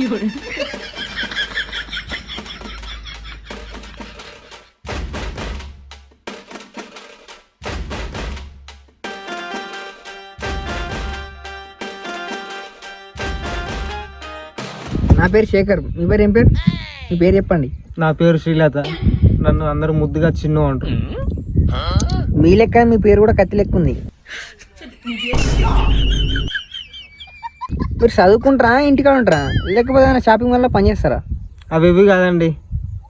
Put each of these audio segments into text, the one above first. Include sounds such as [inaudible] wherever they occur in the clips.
నా పేరు శేఖర్. మీ పేరు ఏం పేరు? మీ పేరు చెప్పండి. నా పేరు శ్రీలత. నన్ను అందరూ ముద్దుగా చిన్ను అంటారు. మీ లెక్క మీ పేరు కూడా కత్తి లెక్క ఉంది. మీరు చదువుకుంటారా? ఇంటికాడ ఉంటారా? లేకపోతే ఏదైనా షాపింగ్ వల్ల పని చేస్తారా? అవి ఇవి కాదండి.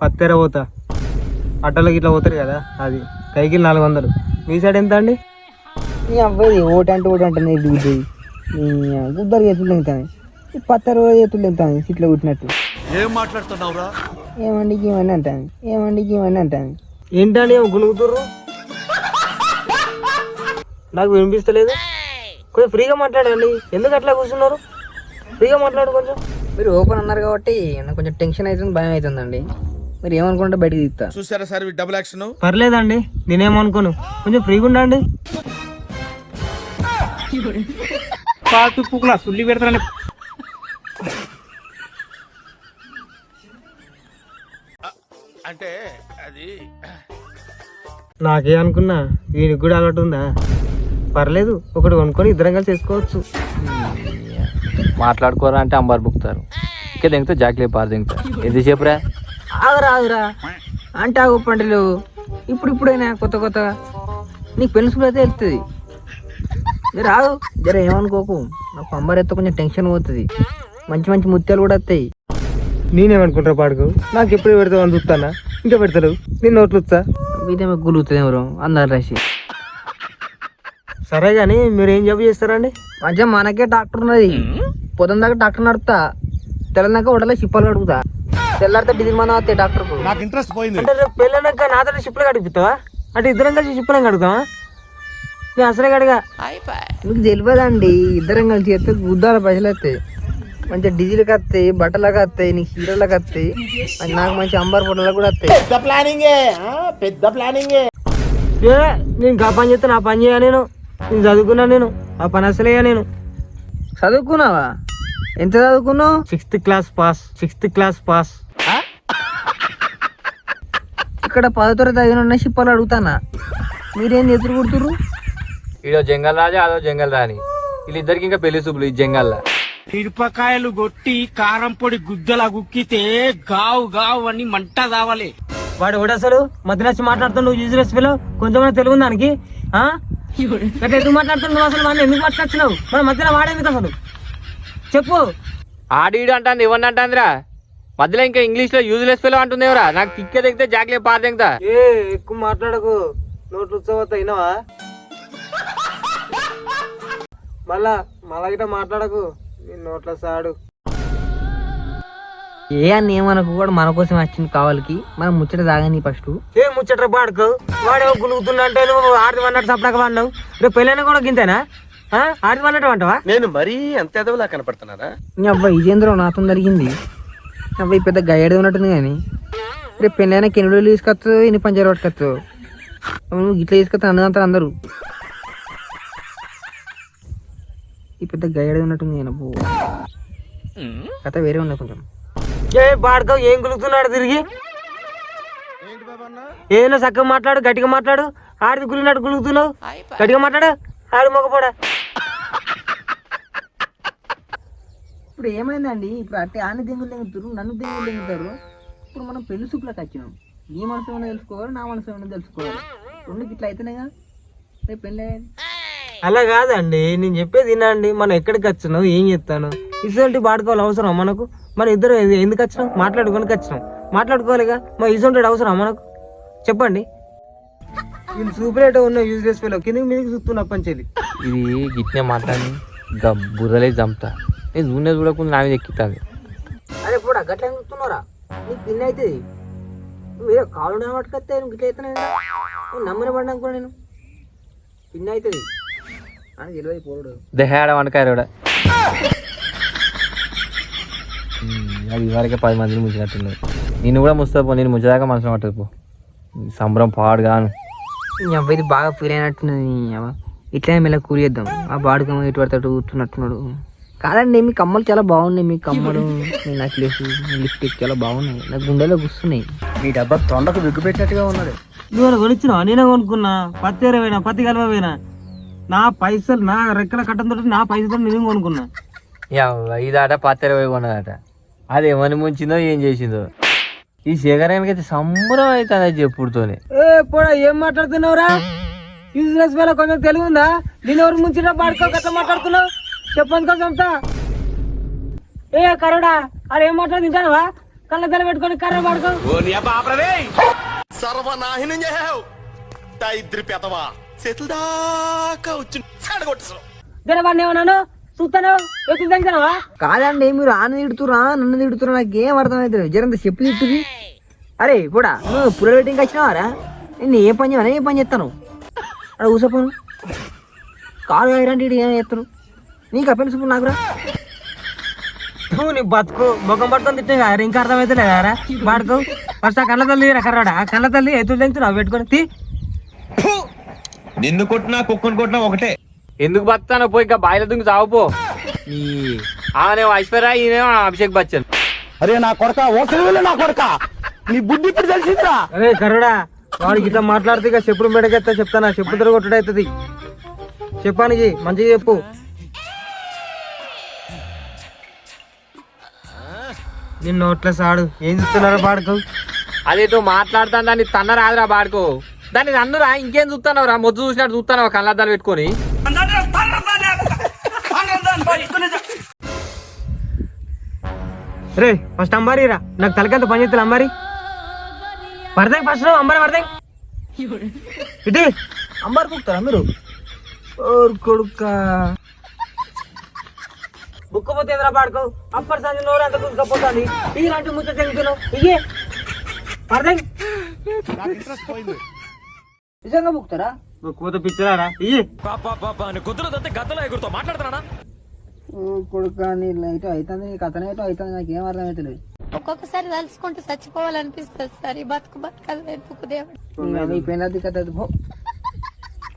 పత్తెర పోతా. అట్టలకి ఇట్లా పోతారు కదా అది. కైకి నాలుగు వందలు. మీ సైడ్ ఎంత అండి? నీ అబ్బాయి ఓటి అంటే ఓటి అంటే ఇది ఇది. గుద్దరు చేతులు తింటాను ఈ పత్త రోజు చేతులు తింటాను ఇట్లా కుట్టినట్టు. ఏం మాట్లాడుతున్నావురా ఏమండి ఇవన్నీ అంటాను ఏమండి ఇవన్నీ అంటాను ఏంటండి ఏమో గులుగుతుర్రు నాకు వినిపిస్తలేదు. కొంచెం ఫ్రీగా మాట్లాడండి. ఎందుకు అట్లా కూర్చున్నారు? ఫ్రీగా మాట్లాడు కొంచెం. మీరు ఓపెన్ అన్నారు కాబట్టి నాకు కొంచెం టెన్షన్ అవుతుంది భయం అవుతుందండి. మీరు ఏమనుకుంటే బయటకు తీస్తా చూసారా సార్ డబుల్ యాక్షన్? పర్లేదండి నేనేమనుకోను. కొంచెం ఫ్రీగా ఉండండి. సుల్లి పెడతానని. అంటే అది నాకే అనుకున్నా వీనికి కూడా అలవాటు ఉందా? పర్లేదు ఒకటి కొనుక్కొని ఇద్దరం కలిసి చేసుకోవచ్చు మాట్లాడుకోరా అంటే అంబారు బుక్తారు. ఇంకా దింగితే జాకిలే పారు దింగుతారు ఎంతసేపు రా ఆగురా ఆగురా. అంటే ఆగు పంటలు ఇప్పుడు ఇప్పుడైనా కొత్త కొత్తగా నీకు పెళ్ళి స్కూల్ అయితే వెళ్తుంది మీరు రాదు. జర ఏమనుకోకు. నాకు అంబర్ ఎత్తే కొంచెం టెన్షన్ పోతుంది. మంచి మంచి ముత్యాలు కూడా వస్తాయి. నేనేమనుకుంటా పాడుకు? నాకు ఎప్పుడు పెడతావు అని చూస్తానా? ఇంకా పెడతారు నేను నోట్లు వచ్చా? ఇదే మీకు గులుగుతుంది ఎవరు. అందరు రాసి. సరే కానీ మీరు ఏం జాబ్ చేస్తారండి? మధ్య మనకే డాక్టర్ ఉన్నది. పొద్దున దాకా డాక్టర్ నడుపుతా తెల్లనాక ఉడలే చిప్పాలు అడుగుతా తెల్లారితే డీజిల్ మన వస్తాయి డాక్టర్కు నాకు ఇంట్రెస్ట్ పోయింది. అంటే రేపు పెళ్ళినాక నాతో షిప్లు కడిపిస్తావా అంటే ఇద్దరం కలిసి షిప్లను కడుగుతావా? నేను అసలే కడిగా. మీకు తెలియదండి? ఇద్దరం కలిసి చేస్తే గుద్దాల పైసలు వస్తాయి. మంచిగా డీజిల్కి వస్తాయి బట్టలకు వస్తాయి నీకు హీరోలకు వస్తాయి. నాకు మంచి అంబార్ పొట్టలకు కూడా వస్తాయి. ఏ నేను గా పని చేస్తే నా పని చేయ నేను? నేను చదువుకున్నా నేను. ఆ పని అసలే నేను. చదువుకున్నావా? ఎంత చదువుకున్నావు? Sixth class pass sixth class pass ఇక్కడ పదో తరగతి చదివిన చిప్పాలు అడుగుతానా? మీరేం ఎదురు కుడుతురు ఈడో జంగల్ రాజా అదో జంగల్ రాని వీళ్ళిద్దరికి ఇంకా పెళ్ళి చూపులు ఈ జంగల్లా. మిరపకాయలు కొట్టి కారం పొడి గుద్దలా గుక్కితే గావు గావు అని మంట కావాలి వాడు కూడా అసలు? మధ్య వచ్చి మాట్లాడుతుండు యూజ్లెస్ పిల్లలు కొంచెం తెలుగు ఉంది దానికి ఆ? ఎందుకు మాట్లాడుతున్నావు అసలు? వాడిని ఎందుకు మాట్లాడుతున్నావు మన మధ్యలో వాడేందుకు అసలు? చెప్పు. ఆడీడు అంటాంది ఇవ్వండి అంటాందిరా. మధ్యలో ఇంకా ఇంగ్లీష్లో యూజ్లెస్ పిల్లలు అంటుందేవరా. నాకు తిక్కే దిగితే జాకిలే పారు దింగుతా ఏ ఎక్కువ మాట్లాడకు. నోట్లు ఉత్సవత అయినవా? మళ్ళా మళ్ళా గిట్ట మాట్లాడకు. నీ నోట్ల సాడు. ఏ అని ఏమనకు కూడా మన కోసం వచ్చింది కావాలికి. మనం ముచ్చట తాగని ఫస్ట్. ఏ ముచ్చట పాడుకో. వాడేమో గులుగుతున్నా అంటే నువ్వు ఆడది అన్నట్టు సపడాక వాడినావు. రేపు పెళ్ళైనా కూడా గింతేనా? ఆ? ఆడది అన్నట్టు అంటావా? నేను మరీ అంత ఎదవలా కనపడుతున్నారా నీ అబ్బాయి ఇదేంద్రం నాతో జరిగింది. అబ్బాయి పెద్ద గయ్యడి ఉన్నట్టుంది కానీ. రేపు పెళ్ళైనా కెనుడు తీసుకొస్తావు ఇన్ని పంచర్ పట్టుకొస్తావు నువ్వు ఇట్లా తీసుకొస్తా అన్నదంతా అందరూ. ఈ పెద్ద గయ్యడి ఉన్నట్టుంది నేను అబ్బో. కథ వేరే ఉన్నాయి కొంచెం. ఏ పాడుకో ఏం గులుగుతున్నాడు తిరిగి? ఏదైనా చక్కగా మాట్లాడు గట్టిగా మాట్లాడు. ఆడిది గులినట్టు గులుగుతున్నావు. గట్టిగా మాట్లాడు. ఆడి మొగపోడా ఇప్పుడు ఏమైందండి? ఇప్పుడు అట్టే ఆని దెంగులు దెంగుతారు నన్ను దెంగులు దెంగుతారు. ఇప్పుడు మనం పెళ్ళి సూపులకు వచ్చినాం. నీ మనసు ఏమైనా తెలుసుకోవాలి నా మనసు ఏమైనా తెలుసుకోవాలి? రెండుకి ఇట్లా అయితేనేగా? రేపు పెళ్ళి అలా కాదండి. నేను చెప్పేది వినండి. మనం ఎక్కడికి వచ్చినావు ఏం చెప్తాను ఇటువంటి పాడుకోవాలి అవసరం మనకు? మన ఇద్దరు ఎందుకు వచ్చినాం? మాట్లాడుకోనికి వచ్చినాం. మాట్లాడుకోవాలిగా? మా ఇటువంటి అవసరం మనకు? చెప్పండి. వీళ్ళు సూపరేట్ ఉన్న యూజ్లెస్ పిల్లలు కింద మీదకి చూస్తున్నా పంచేది ఇది గిట్నే మాట్లాడి బుర్రలే చంపుతా నేను చూడనే చూడకుండా నా మీద ఎక్కుతాది. అరే కూడా గట్ల చూస్తున్నారా నీకు పిన్ అవుతుంది నువ్వు ఏదో కాలు పట్టుకొస్తే నువ్వు గిట్ల అవుతున్నాయి నేను నమ్మని కూడా నేను. పిన్ అవుతుంది అని తెలియదు పోరుడు. దహాడ వంటకాయ అది ఇవరకే పది మందిని ముంచినట్టున్నది. నేను కూడా ముస్తాపో నేను ముంచేదాకా మనసులో పట్టదు పో. సంబరం పాడుగాను అబ్బాయి బాగా ఫీల్ అయినట్టున్నది. ఇట్లనే మెల్ల కూలి చేద్దాం. ఆ బాడుకం ఇటు పడతాడు కూర్చున్నట్టున్నాడు. కాదండి మీ కమ్మలు చాలా బాగున్నాయి మీ కమ్మలు [laughs] మీ నెక్లెస్ లిప్స్టిక్ చాలా బాగున్నాయి. నాకు గుండెలో కూస్తున్నాయి మీ డబ్బా తొండకు బిగ్గు పెట్టినట్టుగా ఉన్నది. నువ్వు కొనిచ్చినా నేనే కొనుక్కున్నా. పత్తి ఎరవైనా పత్తి కలవైనా నా పైసలు నా రెక్కల కట్టంతో నా పైసలతో నేను కొనుక్కున్నా? యవ్వ, ఇదాట పత్తి ఇరవై కొన్నదట. అది ఏమని ముంచిందో ఏం చేసిందో. ఈ శేఖరానికి అయితే సంబరం అవుతుంది అది చెప్పుడుతోనే. ఏ పోడా ఏం మాట్లాడుతున్నావురా? [laughs] యూజ్లెస్ వేళ కొంచెం తెలివి ఉందా? నేను ఎవరు ముంచిన పాడుకో కథ మాట్లాడుతున్నావు? చెప్పండి కొంచెం చెప్తా ఏ కరోడా అది ఏం మాట్లాడి తింటావా? కళ్ళ తెల పెట్టుకొని కర్ర పాడుకో. సర్వనాహినం ఇద్దరి పెదవా చేతుల దాకా వచ్చి జనవాడిని ఏమన్నాను? చూస్తాను. ఎత్తులు తెంగుతావా కాదండి మీరు ఆన తిడుతురా నన్ను తిడుతురా నాకు ఏం అర్థమవుతుంది జరంత చెప్పు తిట్టుది. అరే కూడా నువ్వు పుల్ల వెయిటింగ్ వచ్చినావారా? నేను ఏ పని చేయను ఏ పని చేస్తాను? అక్కడ కూసపోను కాలు ఈడు ఏం చేస్తాను? నీకు అప్పని చూపు నాకురా నీ బతుకు. ముఖం పట్టుకొని తిట్టే కదా ఇంకా అర్థమైతే లేదారా పాడుకో ఫస్ట్ ఆ కళ్ళ తల్లి రా కర్రాడా. ఆ కళ్ళ తల్లి ఎత్తులు తెంగుతున్నావు పెట్టుకొని తీ. నిన్ను కొట్టినా కుక్కను కొట్టినా ఒకటే. ఎందుకు బతానో పోయి ఇంకా బాయిల దుంగి చావుపో ఈ ఆమెనేమో ఐశ్వర్య ఈయనేమో అభిషేక్ బచ్చన్. అరే నా కొడక ఓసలి నా కొడక. నీ బుద్ధి ఇప్పుడు తెలిసిందిరా. అరే కర్రడా వాడికి ఇట్లా మాట్లాడితే ఇక చెప్పుడు మెడకెత్తా చెప్తానా? చెప్పు తిరగ కొట్టుడవుతుంది చెప్పానికి మంచిగా చెప్పు. నిన్ను నోట్ల సాడు. ఏం చూస్తున్నారో పాడుకో అదేదో మాట్లాడుతాను దాన్ని తన్న రాదురా బాడుకో. దాన్ని నన్నురా ఇంకేం చూస్తానవు రా మొద్దు చూసినట్టు చూస్తానవు కళ్ళద్దాలు పెట్టుకొని? రే ఫస్ట్ అంబారీ రా. నాకు తలకంత పని చేస్తాను అంబారీ. పడతాయి ఫస్ట్ అంబారీ పడతాయి ఇటీ. అంబారు కుక్తారా మీరు? కొడుక. బుక్క పోతే ఎదురా పాడుకో. అప్పటి సంది నోరు అంత కుక్కపోతుంది ఇలాంటి ముచ్చట తెగుతున్నావు ఇయ్యే. పడతాయి నిజంగా బుక్తారా బుక్క పోతే పిచ్చరారా ఇయ్యే. కొడుక లైట్ అవుతుంది నీ కథనే అవుతుంది నాకు ఏం ఒక్కొక్కసారి తలుచుకుంటూ చచ్చిపోవాలనిపిస్తుంది సార్. ఈ బతుకు ఎందుకు దేవుడు.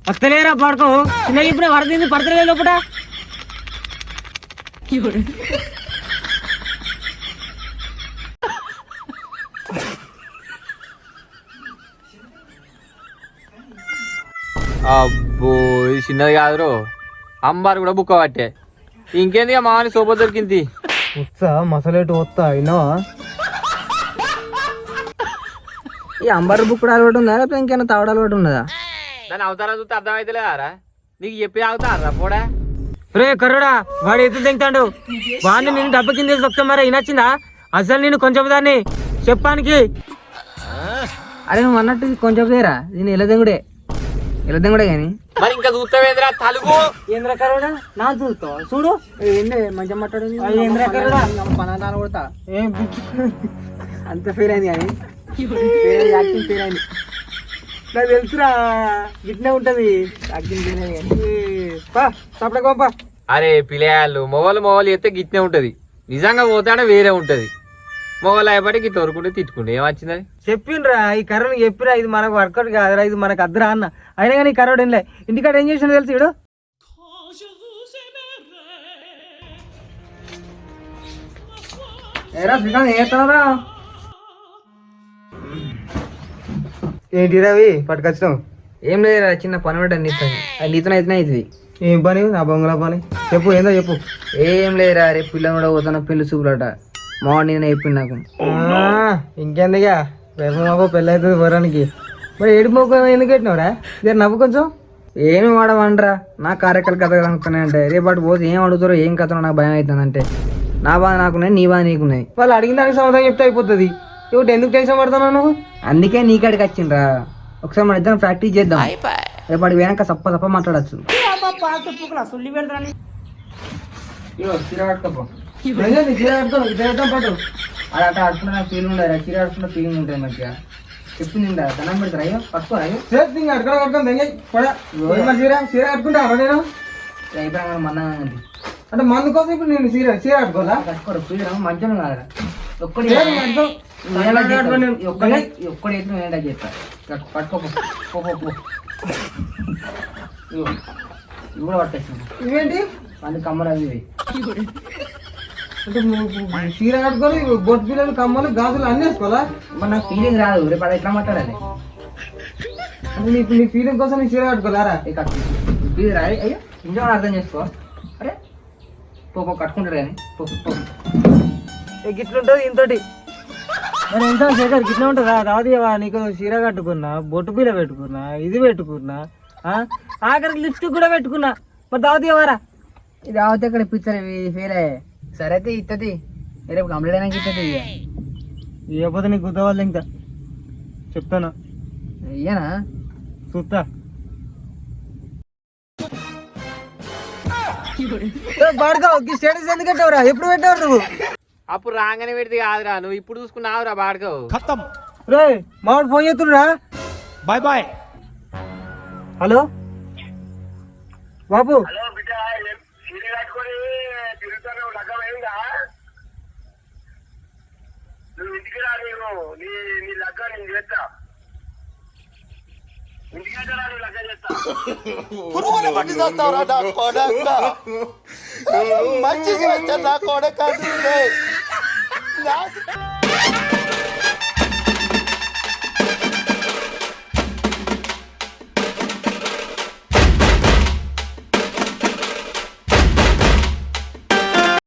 వస్తలేరా పాడుకో. చిన్న ఇప్పుడు పడుతుంది పడతలేదు లోపల అబ్బో ఇది చిన్నది కాదురో. అంబారు కూడా బుక్క పట్టే. ఇంకేంది మామని సోప దొరికింది? వస్తా మసలేటు వస్తా అయినావా ఈ అంబారు బుక్ కూడా అలవాటు ఉందా లేకపోతే ఇంకేమైనా తావడ అలవాటు ఉన్నదా? దాని అవతారం చూస్తే అర్థమైతలేదారా? నీకు చెప్పి అవుతారా పోడా? రే కర్రుడా వాడు ఎత్తు తెంగుతాడు. వాడిని నేను డబ్బు కింద వస్తా మరి వినొచ్చిందా? అసలు నేను కొంచెం దాన్ని. చెప్పానికి. అరే నువ్వు అన్నట్టు ఇది కొంచెం సేరా దీని ఎలదెంగుడే ఎలదెంగుడే కానీ మరి ఇంకా చూస్తావేంద్రా తలుగు ఏంద్ర కర్రుడా? నా చూస్తావు చూడు. ఏంటి మంచిగా మాట్లాడింది అయ్యి ఏంద్రా కర్రుడా? పనాలు కొడతా ఏం? అంత ఫెయిల్ అయింది కానీ. యాక్టింగ్ ఫెయిల్ అయింది. నాకు తెలుసురా ఇట్నే ఉంటది. యాక్టింగ్ ఫెయిల్ అయింది కానీ. అరే పిల్లలు మొగలు మొగలు ఎత్తే గిట్నే ఉంటది. నిజంగా పోతాడే వేరే ఉంటది. మొగలు అయ్యబడి గిట్ల వరకుంటే తిట్టుకుంటే ఏమొచ్చిందని చెప్పిండ్రా ఈ కర్రను చెప్పిరా ఇది మనకు వర్కౌట్ కాదురా ఇది మనకు అద్దరా అన్న. అయినా కానీ కర్రోడు ఏంలే ఇంటికాడ ఏం చేసిన తెలుసు ఇడు ఏరా శ్రీకాంత్ ఏం చేస్తున్నారా ఏంటి రవి పట్టుకొచ్చినావు? ఏం లేదురా చిన్న పని పడ్డా నీతో అది నీతో అయితే అవుతుంది ఏం పని నా బొంగల పని చెప్పు ఏందో చెప్పు. ఏం లేదురా రేపు పిల్లని కూడా పోతాను పెళ్ళి చూపులట. మార్నింగ్ చెప్పింది నాకు. ఇంకెందుగా రేపు మాకు పెళ్ళి అవుతుంది వరానికి మరి ఏడు మొక్క ఎందుకు పెట్టినావురా? జర నవ్వు కొంచెం? ఏమి వాడవండ్రా నా కార్యకల కథ కనుక్కున్నాయంటే. రేపు అటు పోతే ఏం అడుగుతారో ఏం కథనో నాకు భయం అవుతుందంటే. నా బాధ నాకున్నాయి నీ బాధ నీకున్నాయి. వాళ్ళు అడిగిన దానికి సమాధానం చెప్తే అయిపోతుంది. ఇప్పుడు ఎందుకు టెన్షన్ పడుతున్నావు నువ్వు? అందుకే నీకాడికి వచ్చిండ్రా. ఒకసారి మన ఇద్దరం ప్రాక్టీస్ చేద్దాం. రేపు అడిగి వెనక సప్ప సప్ప మాట్లాడచ్చు. ఇగో చీర కట్టుకోపో ఏంది చీర కట్టుకో, చీర కట్టుకొని పట్టు. అది అట్లా ఫీలింగ్ ఉండదు ఫీలింగ్ ఉంటుంది మంచిగా. చెప్పింది దండం పెడతారా అయ్యో పట్టుకోరా అయ్యో. పోడా. ఏం మరి చీర? చీర కట్టుకుంటావా నేను? అయిపోయినా అంటే మందు కోసం ఇప్పుడు నేను చీర చీర కట్టుకోవాలా? కట్టుకోరు ఫీల్ మంచిగా కాదురా. ఒక్కడి? ఒక్కడే ఒక్కడే కట్టు- పట్టుకోపో ఇగో. ఇవి కూడా పట్టేసింది ఇవేంటి? అన్ని కమ్మలు అవి అంటే చీర కట్టుకొని బొట్టు పిల్లలు కమ్మలు గాజులు అన్నీ వేసుకోవాలా? మరి నాకు ఫీలింగ్ రాదు. రేపు అది ఎట్లా మాట్లాడాలి అంటే నీకు నీ ఫీలింగ్ కోసం నీ చీర కట్టుకోలేరా? ఇక ప్లీజ్ రా అయ్యో ఇంజం అర్థం చేసుకో. అరే పో కట్టుకుంటాడు కానీ. పో గిట్లుంటది ఇంతటి మరి ఎంత శేఖర్ గిట్లా ఉంటుందా. రాదివా నీకు చీర కట్టుకున్నా బొట్టు పిల్ల పెట్టుకున్నా ఇది పెట్టుకున్నా? ఆఖరికి లిప్స్టిక్ కూడా పెట్టుకున్నా. మరి దావతీయవారా ఇది ఆవతే ఇక్కడ ఇప్పించారు ఇది ఫెయిల్. అయ్యే సరే అయితే ఇస్తుంది రేపు కంప్లీట్ అయినాక ఇస్తుంది ఇక. ఇవ్వకపోతే నీకు గుద్దవాలి ఇంకా. చెప్తాను. ఇయ్యనా? చూస్తా. బాడుకో స్టేటస్ ఎందుకు పెట్టావురా? ఎప్పుడు పెట్టావు నువ్వు? అప్పుడు రాగానే పెడితే కాదురా నువ్వు ఇప్పుడు చూసుకున్నావురా బాడుకోవు ఖతం. రే మామిడి ఫోన్ చేస్తుండ్రా? Bye bye. హలో? బాబు? పట్టి చేస్తావురా నా కొడక మంచిగా వచ్చా నా కొడక? [laughs]